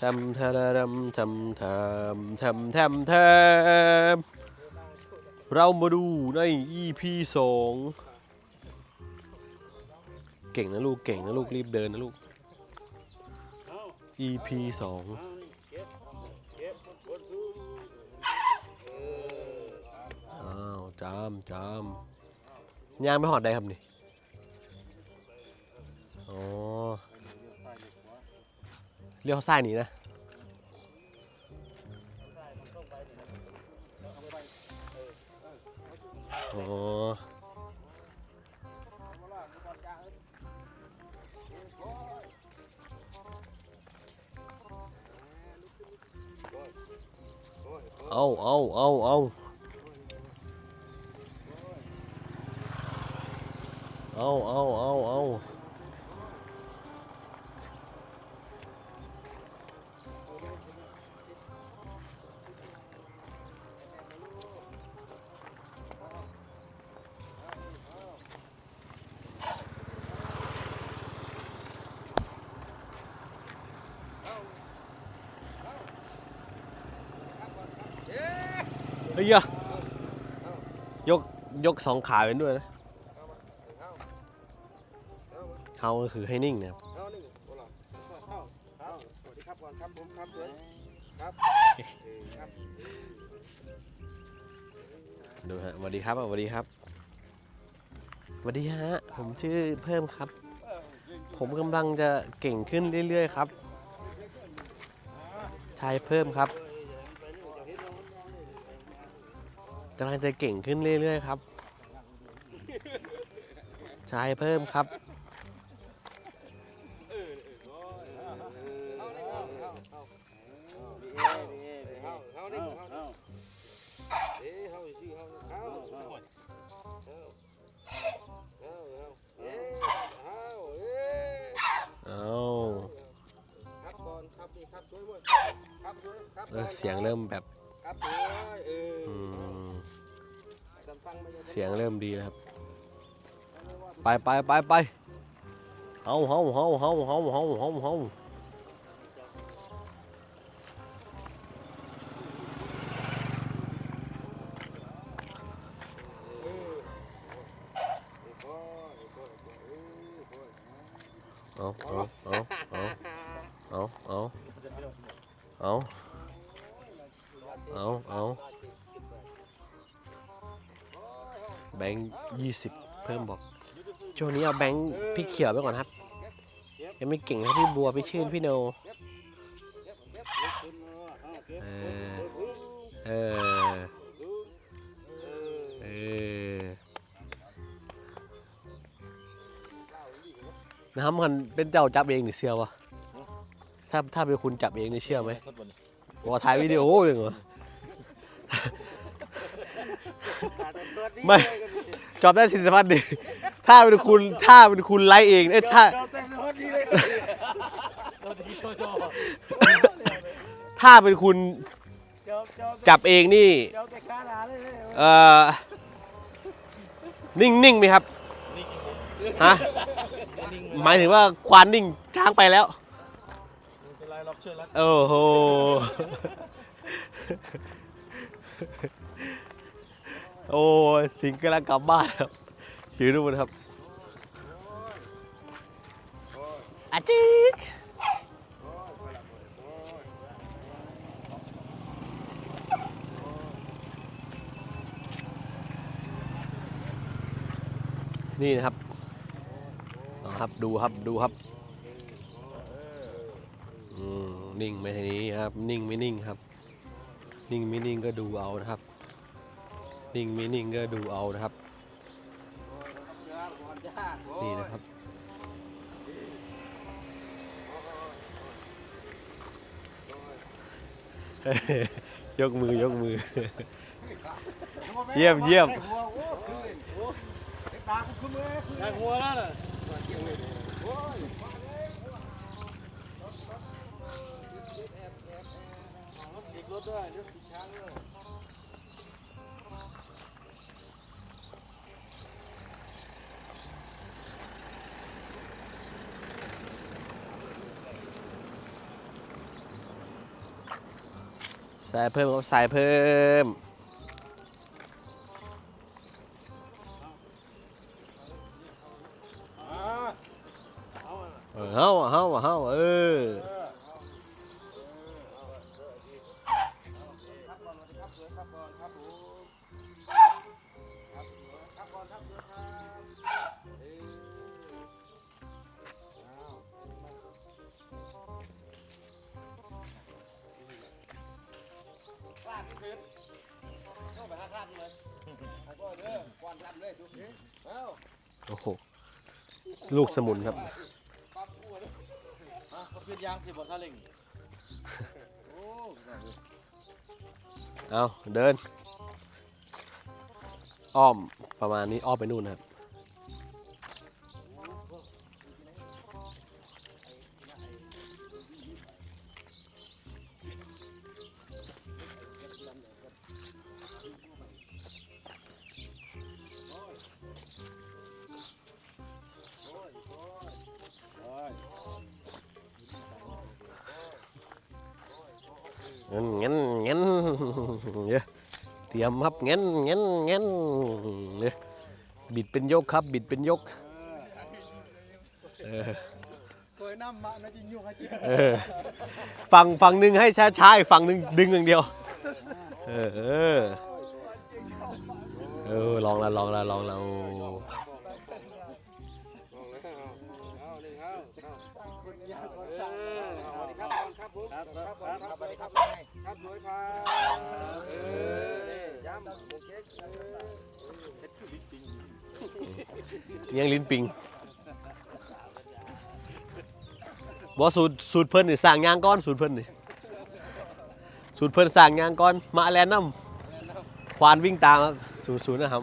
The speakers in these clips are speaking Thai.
ทำทาราทำทำทำทำทำทำเรามาดูใน EP สองเก่งนะลูกเก่งนะลูกรีบเดินนะลูก EP สองอ้าวจามจามย่างไม่หอดได้ครับนี่ เลี้ยวซ้ายหนีนะอ๋อเอาเอาเอาเอาเอาเอาเอาเอา ฮ้ยอะยกยกสองขาเป็นด้วยนะเฮาก็คือให้นิ่งนะครับเอาหนึ่งโอ้ล่ะเข้าเข้าสวัสดีครับก่อนครับผมครับเชิญครับเออครับดูฮะสวัสดีครับสวัสดีครับสวัสดีฮะ ผมชื่อเพิ่มครับ ผมกำลังจะเก่งขึ้นเรื่อย ๆ ครับ ชายเพิ่มครับ กำลังจะเก่งขึ้นเรื่อย ๆ ครับ ใช้เพิ่มครับเสียงเริ่มแบบ เสียงเริ่มดีแล้วครับ ไปไปไปไปเฮาเฮาเฮาเฮาเฮาเฮาเฮาเฮาเอาเอาเอาเอาเอาเอาเอาเอา 20 เพิ่มบอกช่วงนี้เอาแบงค์พี่เขียวไปก่อนครับ ยังไม่เก่งนะพี่บัวพี่ชื่นพี่โนเออเออเออนะครับมันเป็นเจ้าจับเองหรือเชื่อวะถ้าถ้าเป็นคุณจับเองนี่เชื่อไหมบอกถ่ายวิดีโอเองเหรอไม่ จอบได้สินสัมพันธ์ดิถ้าเป็นคุณถ้าเป็นคุณไลฟ์เองเอ้ยถ้าแต่สวัสดีเลยถ้าเป็นคุณจบจบจับเองนี่จบแต่ขาหนาเลยเลยเอ่อนิ่งนิ่งไหมครับฮะหมายถึงว่าควานนิ่งช้างไปแล้วเป็นไรรับเชิญแล้วโอ้โห โอ้ยสิงกำลังกลับบ้านครับถือดูมันครับอาจิกนี่นะครับเอาครับดูครับดูครับอืมนิ่งไม่ทีนี้ครับ นิ่งไม่นิ่งครับ นิ่งไม่นิ่งก็ดูเอานะครับ นิ่งไม่นิ่งก็ดูเอานะครับ นี่นะครับยกมือยกมือ เยี่ยมเยี่ยมตาคุณคุ้มเลยได้หัวแล้วน่ะติดรถด้วยเดี๋ยวติดช้างด้วย ใส่เพิ่มครับใส่เพิ่มเออเฮาเฮาเฮาเออครับ ข้าไปหากล้าที่เลยเอาก่อนเด้อก่อนรับเลยทุกทีเอ้าโอ้โห ลูกสมุนครับ ปั๊บกูเลยอะเขาขึ้นยางสิบบ่ซาเล้งโอ้เอาเดิน อ้อมประมาณนี้อ้อมไปนู่นนะครับ งั้นงั้นงั้นเดี๋ยเตรียมครับเงั้นงั้นงั้นเดี๋ยบิดเป็นยกครับ บิดเป็นยกเออฝั่งฝั่งหนึ่งให้ช้าช้าๆอีกฝั่งหนึ่งดึงอย่างเดียว เออ เออเออลองละลองละลองละโอ้ ครับผมครับครับครับสวัสดีครับครับสวยพาเออย่ำโอเคเฮ็ดคือลิ้นปิงยังลิ้นปิงบอสูตรสูตรเพิ่นนี่สั่งยางก้อนสูตรเพิ่นนี่สูตรเพิ่นสั่งยางก้อนมาแลนน้ำควานวิ่งตามสูตรสูตรนะครับ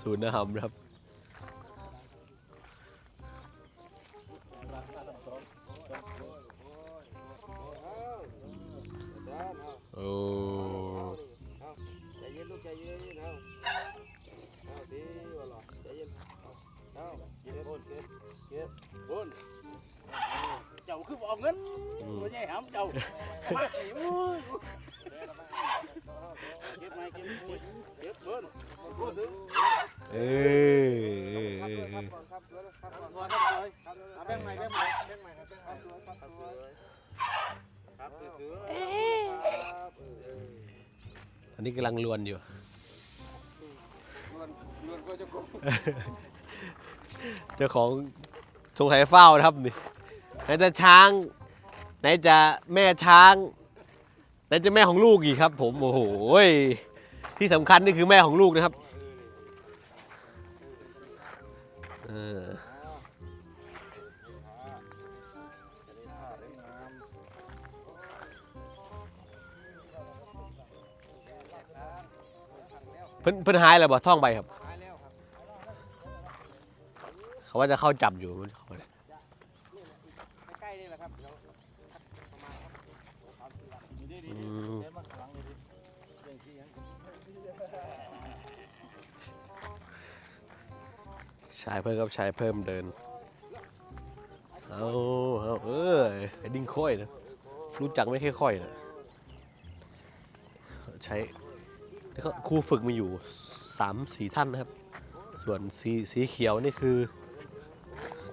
ศูนย์นะครับครับ โอ้ใจเย็นลูกใจเย็นเอาเอาดีว่าหรอใจเย็นเอาเอาเก็บเก็บเก็บบนเจ้าคือบอาเงินบ่ใช่หำเจ้ามาอีโอ้ย เออเออเออเอออันนี้กำลังลวนอยู่ เจ้าของสงสัยเฝ้านะครับนี่ไหนจะช้าง ไหนจะแม่ช้าง ไหนจะแม่ของลูกอีกครับ ผมโอ้โหที่สำคัญนี่คือแม่ของลูกนะครับเออเพิ่นเพิ่นหายแล้วบ่ท่องใบครับหายแล้วครับ เขาว่าจะเข้าจับอยู่มัน ชายเพิ่มครับชายเพิ่มเดินเอาเอาเออไอ้ดิ้งค่อยนะรู้จักไม่ค่อยๆนะใช้แล้วก็ครูฝึกมีอยู่สามสี่ท่านนะครับ ส่วนสีสีเขียวนี่คือ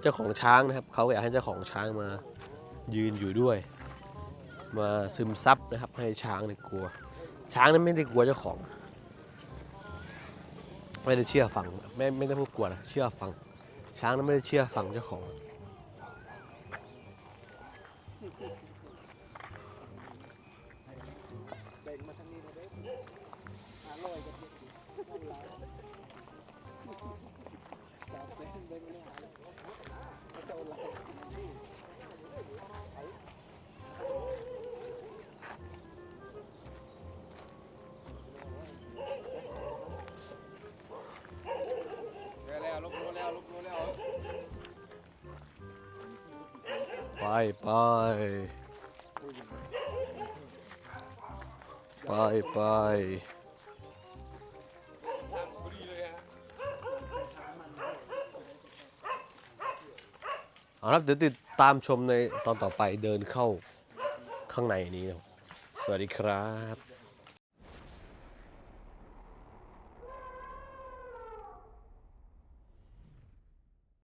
เจ้าของช้างนะครับ เขาอยากให้เจ้าของช้างมายืนอยู่ด้วย มาซึมซับนะครับ ให้ช้างเนี่ยกลัว ช้างนั้นไม่ได้กลัวเจ้าของ ไม่ได้เชื่อฟังไม่ไม่ได้พูดกลัวนะเชื่อฟัง ช้างนั้นไม่ได้เชื่อฟังเจ้าของ เไปไปไปเอาละเดี๋ยวติดตามชมในตอนต่อไปเดินเข้าข้างในนี้นะสวัสดีครับ